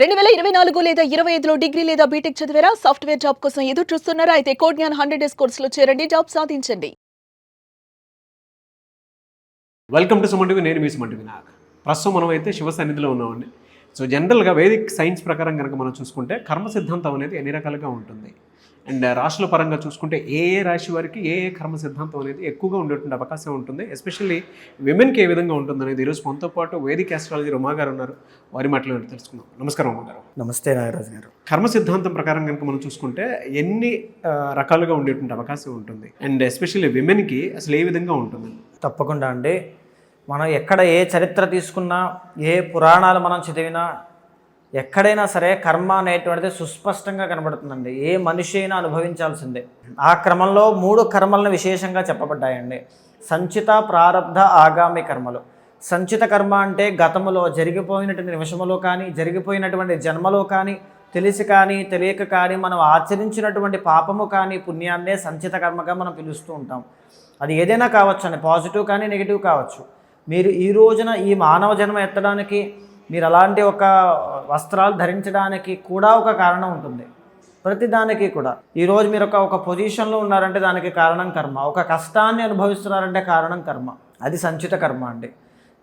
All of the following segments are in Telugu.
రెండు వేల ఇరవై నాలుగు లేదా ఇరవై ఐదులో డిగ్రీ లేదా బీటెక్ చదివారా? సాఫ్ట్వేర్ జాబ్ కోసం ఎదురు చూస్తున్నారా? అయితే కోడ్ జ్ఞాన్ హండ్రెడ్ డేస్ కోర్సులో చేరండి. జాబ్ సాధించండి. వెల్కమ్ టు సుమంటివి నేను మీ సుమంటివి నాకు ప్రస్తుతం మనం అయితే శివ సన్నిధిలో ఉన్నామండి. సో జనరల్గా వేదిక్ సైన్స్ ప్రకారం కనుక మనం చూసుకుంటే కర్మ సిద్ధాంతం అనేది ఎన్ని రకాలుగా ఉంటుంది? అండ్ రాశుల పరంగా చూసుకుంటే ఏ ఏ రాశి వారికి ఏ ఏ కర్మ సిద్ధాంతం అనేది ఎక్కువగా ఉండేటువంటి అవకాశం ఉంటుంది ఎస్పెషల్లీ విమెన్కి ఏ విధంగా ఉంటుంది అనేది ఈరోజు మనతో పాటు వేదిక్ ఆస్ట్రాలజీ ఉమా గారు ఉన్నారు. వారి మాటలు తెలుసుకుందాం. నమస్కారం ఉమా గారు. నమస్తే నాగరాజు గారు. కర్మ సిద్ధాంతం ప్రకారం కనుక మనం చూసుకుంటే ఎన్ని రకాలుగా ఉండేటువంటి అవకాశం ఉంటుంది. అండ్ ఎస్పెషల్లీ విమెన్కి అసలు ఏ విధంగా ఉంటుంది? తప్పకుండా అండి. మనం ఎక్కడ ఏ చరిత్ర తీసుకున్నా ఏ పురాణాలు మనం చదివినా ఎక్కడైనా సరే కర్మ అనేటువంటిది సుస్పష్టంగా కనబడుతుందండి. ఏ మనిషి అయినా అనుభవించాల్సిందే. ఆ క్రమంలో మూడు కర్మలను విశేషంగా చెప్పబడ్డాయండి. సంచిత ప్రారబ్ధ ఆగామి కర్మలు. సంచిత కర్మ అంటే గతములో జరిగిపోయినటువంటి నిమిషములో కానీ జరిగిపోయినటువంటి జన్మలో కానీ తెలిసి కానీ తెలియక కానీ మనం ఆచరించినటువంటి పాపము కానీ పుణ్యాన్నే సంచిత కర్మగా మనం పిలుస్తూ ఉంటాం. అది ఏదైనా కావచ్చు అండి పాజిటివ్ కానీ నెగిటివ్ కావచ్చు. మీరు ఈ రోజున ఈ మానవ జన్మ ఎత్తడానికి మీరు అలాంటి ఒక వస్త్రాలు ధరించడానికి కూడా ఒక కారణం ఉంటుంది. ప్రతిదానికి కూడా. ఈరోజు మీరు ఒక ఒక పొజిషన్లో ఉన్నారంటే దానికి కారణం కర్మ. ఒక కష్టాన్ని అనుభవిస్తున్నారంటే కారణం కర్మ. అది సంచిత కర్మ అండి.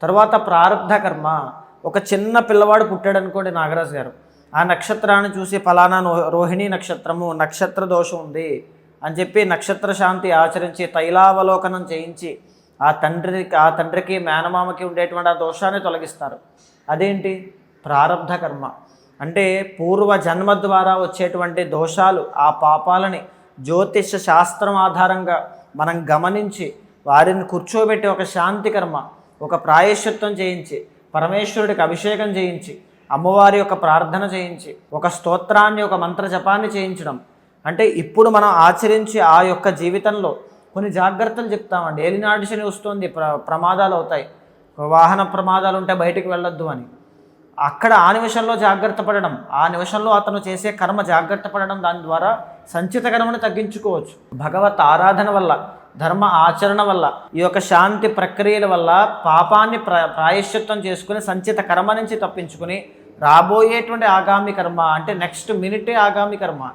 తర్వాత ప్రారంధ కర్మ. ఒక చిన్న పిల్లవాడు పుట్టాడు అనుకోండి నాగరాజు గారు. ఆ నక్షత్రాన్ని చూసి ఫలానా రోహిణి నక్షత్రము నక్షత్ర దోషం ఉంది అని చెప్పి నక్షత్ర శాంతి ఆచరించి తైలావలోకనం చేయించి ఆ తండ్రికి ఆ తండ్రికి మేనమామకి ఉండేటువంటి ఆ దోషాన్ని తొలగిస్తారు. అదేంటి? ప్రారంధ కర్మ అంటే పూర్వ జన్మ ద్వారా వచ్చేటువంటి దోషాలు ఆ పాపాలని జ్యోతిష శాస్త్రం ఆధారంగా మనం గమనించి వారిని కూర్చోబెట్టి ఒక శాంతి కర్మ ఒక ప్రాయశ్చిత్వం చేయించి పరమేశ్వరుడికి అభిషేకం చేయించి అమ్మవారి యొక్క ప్రార్థన చేయించి ఒక స్తోత్రాన్ని ఒక మంత్ర జపాన్ని చేయించడం. అంటే ఇప్పుడు మనం ఆచరించి ఆ యొక్క జీవితంలో కొన్ని జాగ్రత్తలు చెప్తామండి. ఏలినాటిశని వస్తుంది ప్ర ప్రమాదాలు అవుతాయి. వాహన ప్రమాదాలు ఉంటే బయటికి వెళ్ళొద్దు అని. అక్కడ ఆ నిమిషంలో జాగ్రత్త పడడం ఆ నిమిషంలో అతను చేసే కర్మ జాగ్రత్త పడడం దాని ద్వారా సంచిత కర్మను తగ్గించుకోవచ్చు. భగవత్ ఆరాధన వల్ల ధర్మ ఆచరణ వల్ల ఈ యొక్క శాంతి ప్రక్రియల వల్ల పాపాన్ని ప్ర ప్రాయశ్చిత్తం చేసుకుని సంచిత కర్మ నుంచి తప్పించుకుని రాబోయేటువంటి ఆగామి కర్మ అంటే నెక్స్ట్ మినిటే ఆగామి కర్మ.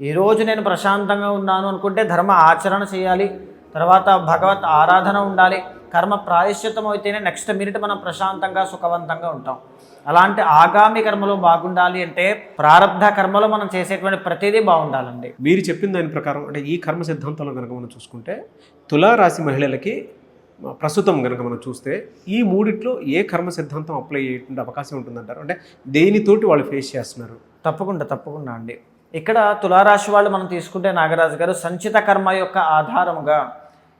ఈరోజు నేను ప్రశాంతంగా ఉన్నాను అనుకుంటే ధర్మ ఆచరణ చేయాలి తర్వాత భగవత్ ఆరాధన ఉండాలి కర్మ ప్రాయశ్చిత్తం అయితేనే నెక్స్ట్ మినిట్ మనం ప్రశాంతంగా సుఖవంతంగా ఉంటాం. అలాంటి ఆగామి కర్మలో బాగుండాలి అంటే ప్రారంధ కర్మలో మనం చేసేటువంటి ప్రతిదీ బాగుండాలండి. మీరు చెప్పిన దాని ప్రకారం అంటే ఈ కర్మ సిద్ధాంతంలో కనుక మనం చూసుకుంటే తులారాశి మహిళలకి ప్రస్తుతం కనుక మనం చూస్తే ఈ మూడిట్లో ఏ కర్మ సిద్ధాంతం అప్లై అయ్యేటువంటి అవకాశం ఉంటుందంటారు? అంటే దేనితోటి వాళ్ళు ఫేస్ చేస్తున్నారు? తప్పకుండా తప్పకుండా అండి. ఇక్కడ తులారాశి వాళ్ళు మనం తీసుకుంటే నాగరాజు గారు సంచిత కర్మ యొక్క ఆధారముగా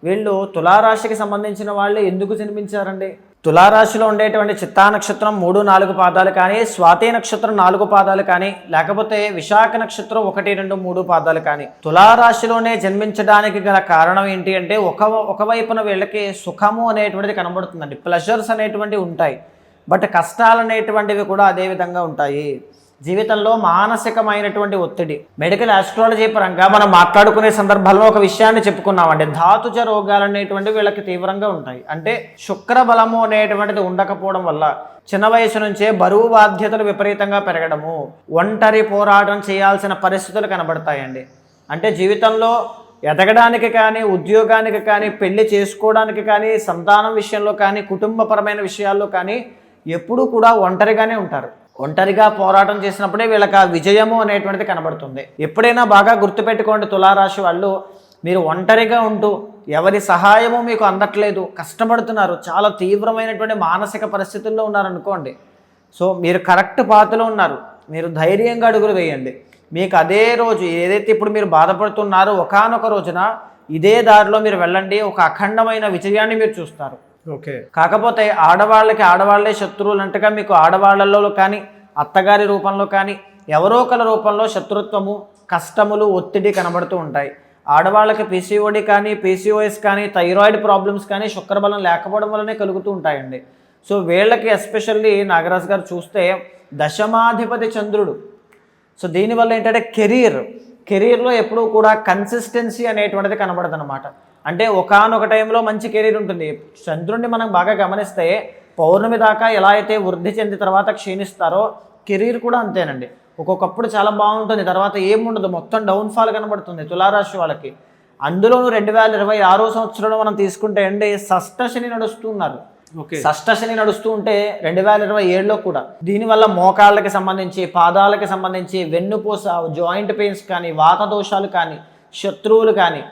వీళ్ళు తులారాశికి సంబంధించిన వాళ్ళు ఎందుకు జన్మించారండి? తులారాశిలో ఉండేటువంటి చిత్తా నక్షత్రం మూడు నాలుగు పాదాలు కానీ స్వాతి నక్షత్రం నాలుగు పాదాలు కానీ లేకపోతే విశాఖ నక్షత్రం ఒకటి రెండు మూడు పాదాలు కానీ తులారాశిలోనే జన్మించడానికి గల కారణం ఏంటి అంటే ఒక ఒకవైపున వీళ్ళకి సుఖము అనేటువంటిది కనబడుతుందండి. ప్లెజర్స్ అనేటువంటివి ఉంటాయి. బట్ కష్టాలు అనేటువంటివి కూడా అదే విధంగా ఉంటాయి. జీవితంలో మానసికమైనటువంటి ఒత్తిడి. మెడికల్ ఆస్ట్రాలజీ పరంగా మనం మాట్లాడుకునే సందర్భంలో ఒక విషయాన్ని చెప్పుకున్నామండి. ధాతుజ రోగాలు అనేటువంటి వీళ్ళకి తీవ్రంగా ఉంటాయి. అంటే శుక్ర బలము అనేటువంటిది ఉండకపోవడం వల్ల చిన్న వయసు నుంచే బరువు బాధ్యతలు విపరీతంగా పెరగడము ఒంటరి పోరాటం చేయాల్సిన పరిస్థితులు కనబడతాయండి. అంటే జీవితంలో ఎదగడానికి కానీ ఉద్యోగానికి కానీ పెళ్ళి చేసుకోవడానికి కానీ సంతానం విషయంలో కానీ కుటుంబపరమైన విషయాల్లో కానీ ఎప్పుడూ కూడా ఒంటరిగానే ఉంటారు. ఒంటరిగా పోరాటం చేసినప్పుడే వీళ్ళకి ఆ విజయము అనేటువంటిది కనబడుతుంది. ఎప్పుడైనా బాగా గుర్తుపెట్టుకోండి తులారాశి వాళ్ళు మీరు ఒంటరిగా ఉంటూ ఎవరి సహాయము మీకు అందట్లేదు కష్టపడుతున్నారు చాలా తీవ్రమైనటువంటి మానసిక పరిస్థితుల్లో ఉన్నారనుకోండి. సో మీరు కరెక్ట్ పాతలో ఉన్నారు మీరు ధైర్యంగా అడుగులు వేయండి. మీకు అదే రోజు ఏదైతే ఇప్పుడు మీరు బాధపడుతున్నారో ఒకానొక రోజున ఇదే దారిలో మీరు వెళ్ళండి ఒక అఖండమైన విజయాన్ని మీరు చూస్తారు. ఓకే. కాకపోతే ఆడవాళ్ళకి ఆడవాళ్ళే శత్రువులు అంటగా మీకు ఆడవాళ్ళలో కానీ అత్తగారి రూపంలో కానీ ఎవరో ఒకరి రూపంలో శత్రుత్వము కష్టములు ఒత్తిడి కనబడుతూ ఉంటాయి. ఆడవాళ్ళకి పీసీఓడి కానీ పీసీఓఎస్ కానీ థైరాయిడ్ ప్రాబ్లమ్స్ కానీ శుక్రబలం లేకపోవడం వల్లనే కలుగుతూ ఉంటాయండి. సో వీళ్ళకి ఎస్పెషల్లీ నాగరాజు గారు చూస్తే దశమాధిపతి చంద్రుడు. సో దీనివల్ల ఏంటంటే కెరీర్ కెరీర్లో ఎప్పుడూ కూడా కన్సిస్టెన్సీ అనేటువంటిది కనబడదనమాట అంటే ఒకానొక టైంలో మంచి కెరీర్ ఉంటుంది. చంద్రుడిని మనం బాగా గమనిస్తే పౌర్ణమి దాకా ఎలా అయితే వృద్ధి చెందిన తర్వాత క్షీణిస్తారో కెరీర్ కూడా అంతేనండి. ఒక్కొక్కప్పుడు చాలా బాగుంటుంది. తర్వాత ఏముండదు. మొత్తం డౌన్ఫాల్ కనబడుతుంది తులారాశి వాళ్ళకి. అందులోనూ రెండు వేల ఇరవై ఆరో సంవత్సరంలో మనం తీసుకుంటే అండి షష్ఠ శని నడుస్తున్నారు. ఓకే. షష్ఠ శని నడుస్తూ ఉంటే రెండు వేల ఇరవై ఏడులో కూడా దీనివల్ల మోకాళ్ళకి సంబంధించి పాదాలకి సంబంధించి వెన్నుపూస జాయింట్ పెయిన్స్ కానీ వాత దోషాలు కానీ శత్రువులు కానీ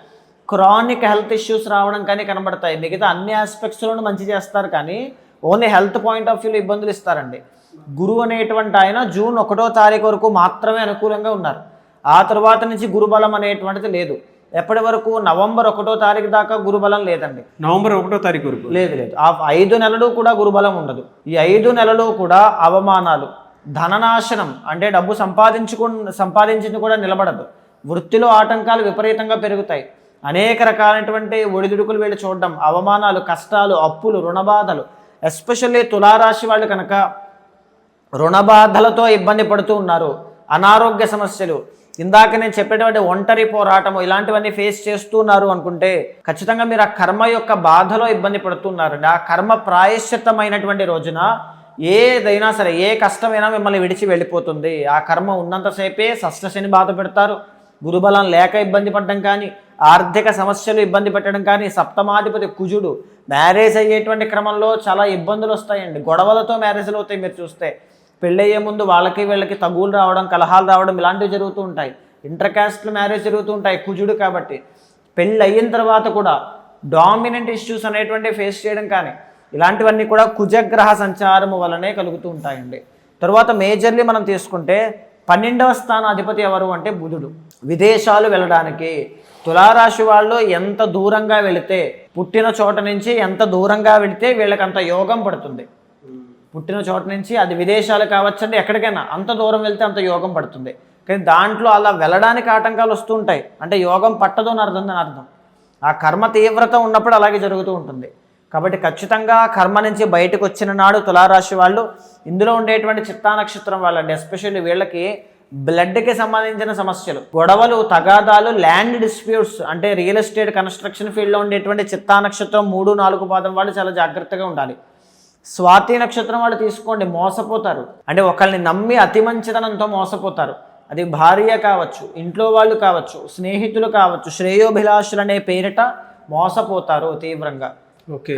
క్రానిక్ హెల్త్ ఇష్యూస్ రావడం కానీ కనబడతాయి. మిగతా అన్ని ఆస్పెక్ట్స్లోనూ మంచి చేస్తారు కానీ ఓన్లీ హెల్త్ పాయింట్ ఆఫ్ వ్యూలో ఇబ్బందులు ఇస్తారండి. గురువు అనేటువంటి ఆయన జూన్ ఒకటో తారీఖు వరకు మాత్రమే అనుకూలంగా ఉన్నారు. ఆ తర్వాత నుంచి గురుబలం అనేటువంటిది లేదు. ఎప్పటి వరకు? నవంబర్ ఒకటో తారీఖు దాకా గురుబలం లేదండి. నవంబర్ ఒకటో తారీఖు వరకు. లేదు లేదు. ఆ ఐదు నెలలు కూడా గురుబలం ఉండదు. ఈ ఐదు నెలలు కూడా అవమానాలు ధననాశనం అంటే డబ్బు సంపాదించుకు సంపాదించింది కూడా నిలబడదు. వృత్తిలో ఆటంకాలు విపరీతంగా పెరుగుతాయి. అనేక రకాలైనటువంటి ఒడిదుడుకులు వీళ్ళు చూడడం అవమానాలు కష్టాలు అప్పులు రుణబాధలు ఎస్పెషల్లీ తులారాశి వాళ్ళు కనుక రుణబాధలతో ఇబ్బంది పడుతూ ఉన్నారు. అనారోగ్య సమస్యలు. ఇందాక నేను చెప్పేటువంటి ఒంటరి పోరాటము ఇలాంటివన్నీ ఫేస్ చేస్తున్నారు అనుకుంటే ఖచ్చితంగా మీరు ఆ కర్మ యొక్క బాధలో ఇబ్బంది పడుతున్నారు ఆ కర్మ ప్రాయశ్చిత్తమైనటువంటి రోజున ఏదైనా సరే ఏ కష్టమైనా మిమ్మల్ని విడిచి వెళ్ళిపోతుంది. ఆ కర్మ ఉన్నంతసేపే షష్ఠశని బాధ పెడతారు. గురుబలం లేక ఇబ్బంది పడడం కానీ ఆర్థిక సమస్యలు ఇబ్బంది పెట్టడం కానీ సప్తమాధిపతి కుజుడు మ్యారేజ్ అయ్యేటువంటి క్రమంలో చాలా ఇబ్బందులు వస్తాయండి. గొడవలతో మ్యారేజ్లు అవుతాయి మీరు చూస్తే. పెళ్ళయ్యే ముందు వాళ్ళకి వీళ్ళకి తగులు రావడం కలహాలు రావడం ఇలాంటివి జరుగుతూ ఉంటాయి. ఇంటర్ మ్యారేజ్ జరుగుతూ ఉంటాయి కుజుడు కాబట్టి. పెళ్ళి అయిన తర్వాత కూడా డామినెంట్ ఇష్యూస్ అనేటువంటివి ఫేస్ చేయడం కానీ ఇలాంటివన్నీ కూడా కుజగ్రహ సంచారము వలనే కలుగుతూ ఉంటాయండి. తర్వాత మేజర్లీ మనం తీసుకుంటే పన్నెండవ స్థాన అధిపతి ఎవరు అంటే బుధుడు. విదేశాలు వెళ్ళడానికి తులారాశి వాళ్ళు ఎంత దూరంగా వెళితే పుట్టిన చోట నుంచి ఎంత దూరంగా వెళితే వీళ్ళకి అంత యోగం పడుతుంది. పుట్టిన చోట నుంచి అది విదేశాలు కావచ్చండి ఎక్కడికైనా అంత దూరం వెళ్తే అంత యోగం పడుతుంది. కానీ దాంట్లో అలా వెళ్ళడానికి ఆటంకాలు వస్తుంటాయి అంటే యోగం పట్టదు అని అర్థం అని అర్థం. ఆ కర్మ తీవ్రత ఉన్నప్పుడు అలాగే జరుగుతూ ఉంటుంది. కాబట్టి ఖచ్చితంగా కర్మ నుంచి బయటకు వచ్చిన నాడు తులారాశి వాళ్ళు ఇందులో ఉండేటువంటి చిత్తా నక్షత్రం వాళ్ళండి ఎస్పెషల్లీ వీళ్ళకి బ్లడ్కి సంబంధించిన సమస్యలు గొడవలు తగాదాలు ల్యాండ్ డిస్ప్యూట్స్ అంటే రియల్ ఎస్టేట్ కన్స్ట్రక్షన్ ఫీల్డ్లో ఉండేటువంటి చిత్తా నక్షత్రం మూడు నాలుగు పాదం వాళ్ళు చాలా జాగ్రత్తగా ఉండాలి. స్వాతి నక్షత్రం వాళ్ళు తీసుకోండి మోసపోతారు. అంటే ఒకళ్ళని నమ్మి అతి మంచితనంతో మోసపోతారు. అది భార్య కావచ్చు ఇంట్లో వాళ్ళు కావచ్చు స్నేహితులు కావచ్చు శ్రేయోభిలాషులు అనే పేరిట మోసపోతారు తీవ్రంగా.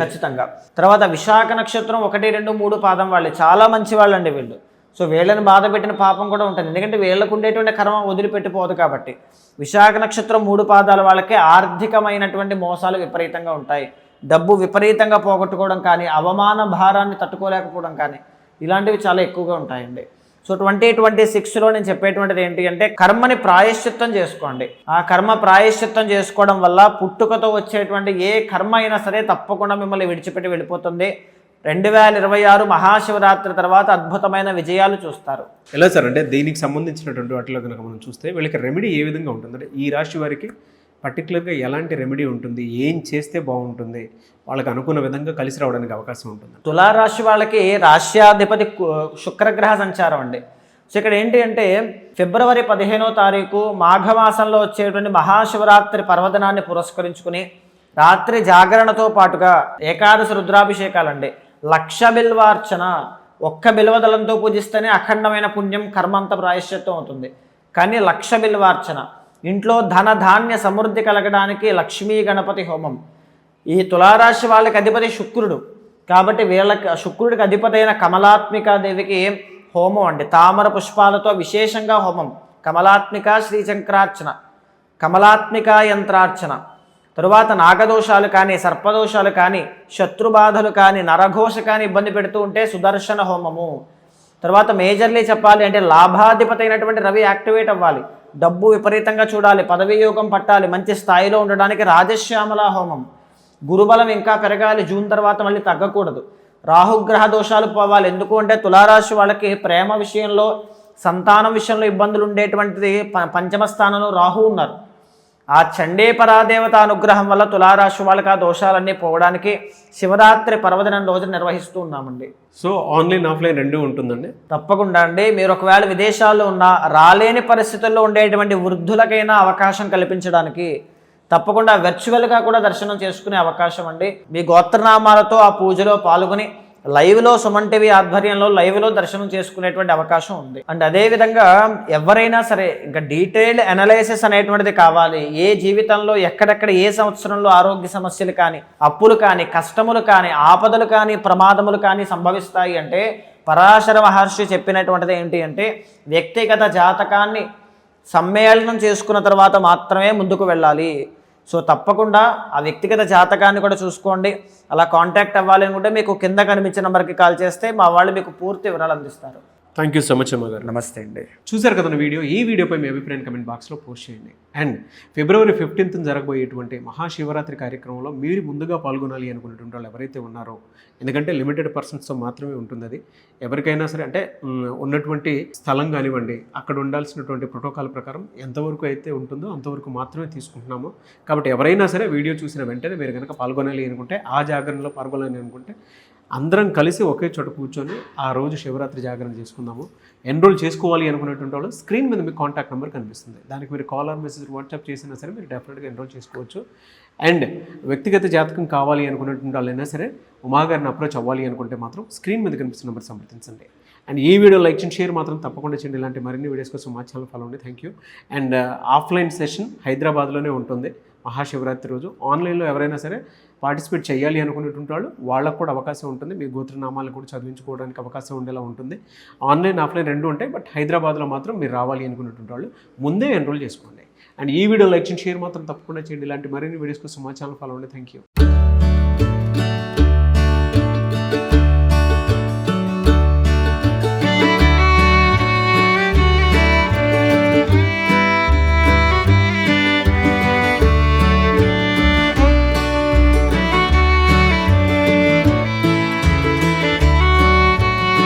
ఖచ్చితంగా. తర్వాత విశాఖ నక్షత్రం ఒకటి రెండు మూడు పాదం వాళ్ళే. చాలా మంచి వాళ్ళండి వీళ్ళు. సో వీళ్ళని బాధ పెట్టిన పాపం కూడా ఉంటుంది. ఎందుకంటే వీళ్ళకు ఉండేటువంటి కర్మ వదిలిపెట్టిపోదు కాబట్టి. విశాఖ నక్షత్రం మూడు పాదాల వాళ్ళకి ఆర్థికమైనటువంటి మోసాలు విపరీతంగా ఉంటాయి. డబ్బు విపరీతంగా పోగొట్టుకోవడం కానీ అవమాన భారాన్ని తట్టుకోలేకపోవడం కానీ ఇలాంటివి చాలా ఎక్కువగా ఉంటాయండి. సో ట్వంటీ ట్వంటీ సిక్స్లో నేను చెప్పేటువంటిది ఏంటి అంటే కర్మని ప్రాయశ్చిత్తం చేసుకోండి. ఆ కర్మ ప్రాయశ్చిత్తం చేసుకోవడం వల్ల పుట్టుకతో వచ్చేటువంటి ఏ కర్మ అయినా సరే తప్పకుండా మిమ్మల్ని విడిచిపెట్టి వెళ్ళిపోతుంది. రెండు వేల ఇరవై ఆరు మహాశివరాత్రి తర్వాత అద్భుతమైన విజయాలు చూస్తారు. ఎలా సార్? అంటే దీనికి సంబంధించినటువంటి వాటిలో కనుక మనం చూస్తే వీళ్ళకి రెమెడీ ఏ విధంగా ఉంటుంది? అంటే ఈ రాశి వారికి పర్టికులర్గా ఎలాంటి రెమెడీ ఉంటుంది ఏం చేస్తే బాగుంటుంది వాళ్ళకి అనుకున్న విధంగా కలిసి రావడానికి అవకాశం ఉంటుంది తులారాశి వాళ్ళకి రాశ్యాధిపతి శుక్రగ్రహ సంచారం అండి. సో ఇక్కడ ఏంటి అంటే ఫిబ్రవరి పదిహేనో తారీఖు మాఘమాసంలో వచ్చేటువంటి మహాశివరాత్రి పర్వదినాన్ని పురస్కరించుకుని రాత్రి జాగరణతో పాటుగా ఏకాదశి రుద్రాభిషేకాలండి. లక్ష బిల్వార్చన ఒక్క బిల్వదలంతో పూజిస్తేనే అఖండమైన పుణ్యం కర్మంత ప్రాయశ్చిత్వం అవుతుంది. కానీ లక్ష బిల్వార్చన ఇంట్లో ధన ధాన్య సమృద్ధి కలగడానికి లక్ష్మీ గణపతి హోమం. ఈ తులారాశి వాళ్ళకి అధిపతి శుక్రుడు. కాబట్టి వీళ్ళకి శుక్రుడికి అధిపతి అయిన కమలాత్మికా దేవికి హోమం అండి. తామర పుష్పాలతో విశేషంగా హోమం. కమలాత్మిక శ్రీచంక్రార్చన కమలాత్మిక యంత్రార్చన. తరువాత నాగదోషాలు కానీ సర్పదోషాలు కానీ శత్రుబాధలు కానీ నరఘోష కానీ ఇబ్బంది పెడుతూ ఉంటే సుదర్శన హోమము. తర్వాత మేజర్లీ చెప్పాలి అంటే లాభాధిపతి అయినటువంటి రవి యాక్టివేట్ అవ్వాలి. డబ్బు విపరీతంగా చూడాలి పదవియోగం పట్టాలి మంచి స్థాయిలో ఉండడానికి రాజశ్యామల హోమం. గురుబలం ఇంకా పెరగాలి జూన్ తర్వాత మళ్ళీ తగ్గకూడదు. రాహుగ్రహ దోషాలు పోవాలి. ఎందుకు అంటే తులారాశి వాళ్ళకి ప్రేమ విషయంలో సంతానం విషయంలో ఇబ్బందులు ఉండేటువంటిది ప- పంచమ స్థానంలో రాహు ఉన్నారు. ఆ చండే పరాదేవత అనుగ్రహం వల్ల తులారాశి వాళ్ళకి ఆ దోషాలన్నీ పోవడానికి శివరాత్రి పర్వదినం రోజు నిర్వహిస్తూ ఉన్నామండి. సో ఆన్లైన్ ఆఫ్లైన్ రెండూ ఉంటుందండి? తప్పకుండా అండి. మీరు ఒకవేళ విదేశాల్లో ఉన్నా రాలేని పరిస్థితుల్లో ఉండేటువంటి వృద్ధులకైనా అవకాశం కల్పించడానికి తప్పకుండా వర్చువల్గా కూడా దర్శనం చేసుకునే అవకాశం అండి. మీ గోత్రనామాలతో ఆ పూజలో పాల్గొని లైవ్లో సుమన్ టీవీ ఆధ్వర్యంలో లైవ్లో దర్శనం చేసుకునేటువంటి అవకాశం ఉంది. అండ్ అదేవిధంగా ఎవరైనా సరే ఇంకా డీటెయిల్డ్ అనాలైసిస్ అనేటువంటిది కావాలి. ఏ జీవితంలో ఎక్కడెక్కడ ఏ సంవత్సరంలో ఆరోగ్య సమస్యలు కానీ అప్పులు కానీ కష్టములు కానీ ఆపదలు కానీ ప్రమాదములు కానీ సంభవిస్తాయి అంటే పరాశర మహర్షి చెప్పినటువంటిది ఏంటి అంటే వ్యక్తిగత జాతకాన్ని సమ్మేళనం చేసుకున్న తర్వాత మాత్రమే ముందుకు వెళ్ళాలి. సో తప్పకుండా ఆ వ్యక్తిగత జాతకాన్ని కూడా చూసుకోండి. అలా కాంటాక్ట్ అవ్వాలి అనుకుంటే మీకు కింద కనిపించే నెంబర్కి కాల్ చేస్తే మా వాళ్ళు మీకు పూర్తి వివరాలు అందిస్తారు. థ్యాంక్ యూ సో మచ్ అమ్మ గారు. నమస్తే అండి. చూశారు కదా నా వీడియో? ఈ వీడియోపై మీ అభిప్రాయం కమెంట్ బాక్స్లో పోస్ట్ చేయండి. అండ్ ఫిబ్రవరి ఫిఫ్టీన్త్ జరగబోయేటువంటి మహాశివరాత్రి కార్యక్రమంలో మీరు ముందుగా పాల్గొనాలి అనుకునేటువంటి వాళ్ళు ఎవరైతే ఉన్నారో ఎందుకంటే లిమిటెడ్ పర్సన్స్తో మాత్రమే ఉంటుంది అది ఎవరికైనా సరే అంటే ఉన్నటువంటి స్థలం కానివ్వండి అక్కడ ఉండాల్సినటువంటి ప్రోటోకాల్ ప్రకారం ఎంతవరకు అయితే ఉంటుందో అంతవరకు మాత్రమే తీసుకుంటున్నాము. కాబట్టి ఎవరైనా సరే వీడియో చూసిన వెంటనే మీరు కనుక పాల్గొనాలి అనుకుంటే ఆ జాగరణలో పాల్గొనాలి అనుకుంటే అందరం కలిసి ఒకే చోట కూర్చొని ఆ రోజు శివరాత్రి జాగరణ చేసుకుందాము. ఎన్రోల్ చేసుకోవాలి అనుకునేటువంటి వాళ్ళు స్క్రీన్ మీద మీకు కాంటాక్ట్ నెంబర్ కనిపిస్తుంది. దానికి మీరు కాల్ ఆర్ మెసేజ్ వాట్సాప్ చేసినా సరే మీరు డెఫినెట్గా ఎన్రోల్ చేసుకోవచ్చు. అండ్ వ్యక్తిగత జాతకం కావాలి అనుకునేటువంటి వాళ్ళైనా సరే ఉమాగారిని అప్రోచ్ అవ్వాలి అనుకుంటే మాత్రం స్క్రీన్ మీద కనిపిస్తున్న నెంబర్ సంప్రదించండి. అండ్ ఈ వీడియో లైక్ చేయండి షేర్ మాత్రం తప్పకుండా చేయండి. ఇలాంటి మరిన్ని వీడియోస్ కోసం మా ఛానల్ ఫాలో అండి thank you and offline session హైదరాబాద్లోనే ఉంటుంది. మహాశివరాత్రి రోజు. ఆన్లైన్లో ఎవరైనా సరే పార్టిసిపేట్ చేయాలి అనుకునేటువంటి వాళ్ళు వాళ్ళకు కూడా అవకాశం ఉంటుంది. మీ గోత్రనామాలను కూడా చదివించుకోవడానికి అవకాశం ఉండేలా ఉంటుంది. ఆన్లైన్ ఆఫ్లైన్ రెండు ఉంటాయి. బట్ హైదరాబాద్లో మాత్రం మీరు రావాలి అనుకునేటువంటి వాళ్ళు ముందే ఎన్రోల్ చేసుకోండి. అండ్ ఈ వీడియో లైక్ చేయండి షేర్ మాత్రం తప్పకుండా చేయండి. ఇలాంటి మరిన్ని వీడియోస్ కోసం మా ఛానల్ ఫాలో అండి థ్యాంక్ యూ